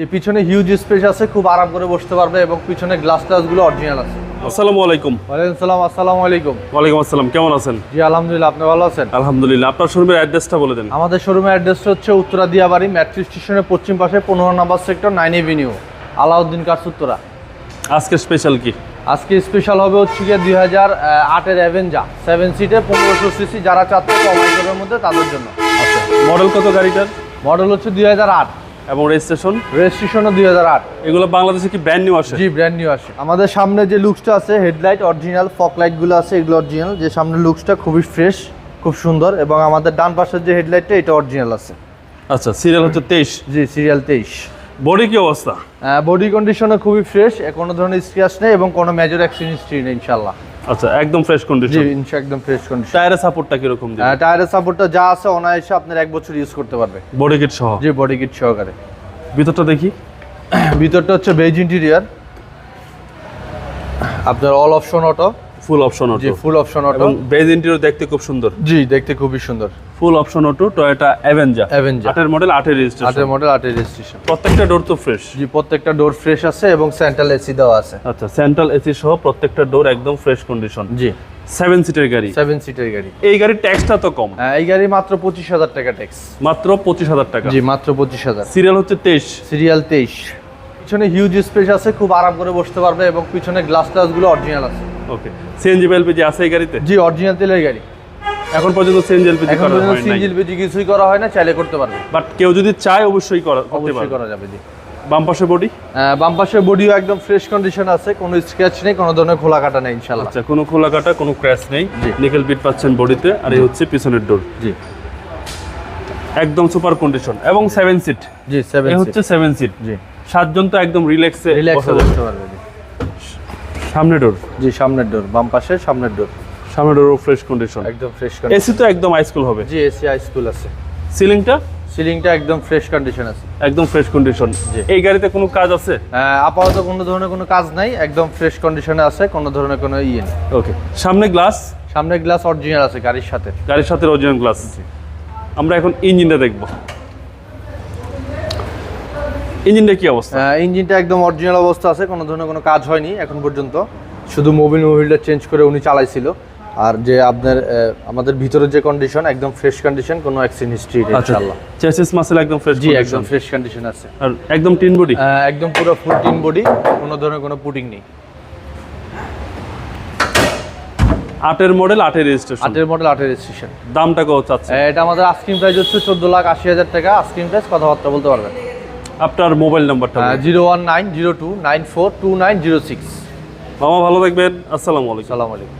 যে পিছনে huge space আছে খুব আরাম করে বসতে পারবে এবং পিছনে গ্লাস গ্লাসগুলো অরিজিনাল আছে। আসসালামু আলাইকুম। ওয়ালাইকুম সালাম আসসালামু আলাইকুম। ওয়ালাইকুম আসসালাম কেমন আছেন? জি আলহামদুলিল্লাহ আপনি ভালো আছেন? আলহামদুলিল্লাহ আপনার শোরুমের অ্যাড্রেসটা বলে দেন। আমাদের শোরুমের অ্যাড্রেসটা হচ্ছে উত্তরা দিয়াবাড়ি মেট্রো স্টেশনের পশ্চিম পাশে পনেরো নম্বর sector nine avenue Alauddin cars Uttara. আজকে স্পেশাল কি? আজকে স্পেশাল হবে হচ্ছে গিয়ে দুই হাজার আটের অ্যাভেঞ্জা সেভেন সিটে পনেরোশো সিসি যারা চাচ্ছে মধ্যে তাদের জন্য। আচ্ছা মডেল কত গাড়িটার? মডেল হচ্ছে দুই হাজার আট। এবং রেজিস্ট্রেশন রেজিস্ট্রেশনও দুই হাজার আট। এগুলো বাংলাদেশে কি ব্র্যান্ড নিউ আসে? জি ব্র্যান্ড নিউ আসে। আমাদের সামনে যে লুকসটা আছে হেডলাইট অরিজিনাল ফক লাইটগুলো আছে এগুলো অরিজিনাল যে সামনে লুকসটা খুবই ফ্রেশ খুব সুন্দর এবং আমাদের ডান পাশের যে হেডলাইটটা এটা অরিজিনাল আছে। আচ্ছা সিরিয়াল হচ্ছে তেইশ। জি সিরিয়াল তেইশ। বডি কি অবস্থা? বডি কন্ডিশনও খুবই ফ্রেশ কোনো ধরনের স্ক্র্যাচ নেই এবং কোনো মেজর অ্যাক্সিডেন্ট হিস্ট্রি নেই ইনশাল্লাহ আচ্ছা একদম ফ্রেশ জি কন্ডিশন ইনশা একদম ফ্রেশ কন্ডিশন টায়ারের সাপোর্টটা কীরকম দিবেন? টায়ারের সাপোর্টটা যা আছে অনায়াসে আপনার এক বছর ইউজ করতে পারবে। বডি কিট সহ? জি বডি কিট সহকারে। ভিতরটা দেখি। ভিতরটা হচ্ছে বেজ ইন্টেরিয়ার আপনার all option auto full option জি অটো ফুল অপশন অটো। এবং বেজ ইন্টেরিয়র দেখতে খুব সুন্দর। জি দেখতে খুবই সুন্দর। Full option auto Toyota Avanza Avanza আটের মডেল আটের রেজিস্ট্রেশন আটের মডেল আটের রেজিস্ট্রেশন প্রত্যেকটা ডোর তো ফ্রেশ জি প্রত্যেকটা ডোর ফ্রেশ আছে এবং সেন্ট্রাল এসি দেওয়া আছে। আচ্ছা সেন্ট্রাল এসি সহ প্রত্যেকটা ডোর একদম ফ্রেশ কন্ডিশন জি। সেভেন সিটের গাড়ি। সেভেন সিটের গাড়ি। এই গাড়ির ট্যাক্সটা তো কম। হ্যাঁ, এই গাড়ি মাত্র পঁচিশ হাজার টাকা ট্যাক্স মাত্র পঁচিশ হাজার টাকা। জি মাত্র পঁচিশ হাজার। সিরিয়াল হচ্ছে তেইশ। সিরিয়াল তেইশ। পিছনে হিউজ স্পেস আছে খুব আরাম করে বসতে পারবে এবং পিছনে গ্লাস গ্লাসগুলো অরিজিনাল আছে। ওকে সিএনজি এলপিজি আছে এই গাড়িতে? জি অরিজিনাল তেলের গাড়ি। এখন পর্যন্ত সিএনজি এলপিজি করা হয় কিছুই করা হয় না চাইলে করতে পারবে। বাট কেউ যদি চায় অবশ্যই করা করতে পারবে। করা যাবে জি। বাম পাশে বডি আহ, বাম পাশের বডিও একদম ফ্রেশ কন্ডিশন আছে কোনো স্ক্র্যাচ নেই কোনো ধরনের খোলা কাটা নেই আচ্ছা কোনো খোলা কাটা কোনো ক্র্যাশ নেই। জি। নিকেল বিট পাচ্ছেন বডিতে আর এই হচ্ছে পিছনের ডোর জি। একদম সুপার কন্ডিশন এবং সেভেন সিট জি সেভেন হচ্ছে সেভেন সিট জি। সাতজন তো একদম রিল্যাক্সে রিল্যাক্স বসতে পারবে সামনে ডোর জি সামনের ডোর বাম পাশে সামনের ডোর সামনে ডোরও ফ্রেশ কন্ডিশন একদম ফ্রেশ কন্ডিশন এসি তো একদম হাইস্কুল হবে? জি এসি হাই স্কুল আছে। সিলিংটা সিলিংটা একদম ফ্রেশ কন্ডিশন আছে। একদম ফ্রেশ কন্ডিশন এই গাড়িতে কোনো কাজ আছে? আহ, আপাতত কোনো ধরনের কোনো কাজ নাই একদম ফ্রেশ কন্ডিশনে আছে কোনো ধরনের কোনো ইয়ে নেই। ওকে সামনে গ্লাস সামনে গ্লাস অরিজিনাল আছে গাড়ির সাথে। গাড়ির সাথে অরিজিনাল গ্লাস আমরা এখন ইঞ্জিনটা দেখব। ইঞ্জিনটা কি অবস্থা? ইঞ্জিনটা একদম অরিজিনাল অবস্থা আছে কোনো ধরনের কোনো কাজ হয়নি এখন পর্যন্ত। শুধু মোবিল মোবিলটা চেঞ্জ করে উনি চালাইছিল। আর যে আপনার আমাদের ভিতরের যে কন্ডিশন একদম ফ্রেশ কন্ডিশন কোনো অ্যাক্সিডেন্ট হিস্ট্রি আচ্ছা ইনশাআল্লাহ। চেসিস মাসেল একদম ফ্রেশ জি একদম ফ্রেশ কন্ডিশন আছে। আর একদম টিন বডি আহ, একদম পুরো ফুল টিন বডি কোনো ধরনের কোনো পুটিং নেই। আটের মডেল আটের রেজিস্ট্রেশন আটের মডেল আটের রেজিস্ট্রেশন দামটা কত চাচ্ছে এটা আমাদের আস্কিং প্রাইস হচ্ছে চোদ্দ লাখ আশি হাজার টাকা। আস্কিং প্রাইস কথাবার্তা বলতে পারবেন। আপনার মোবাইল নাম্বারটা zero one nine zero two nine four two nine zero six. মামা ভালো থাকবেন। আসসালামু আলাইকুম। সালাম আলাইকুম।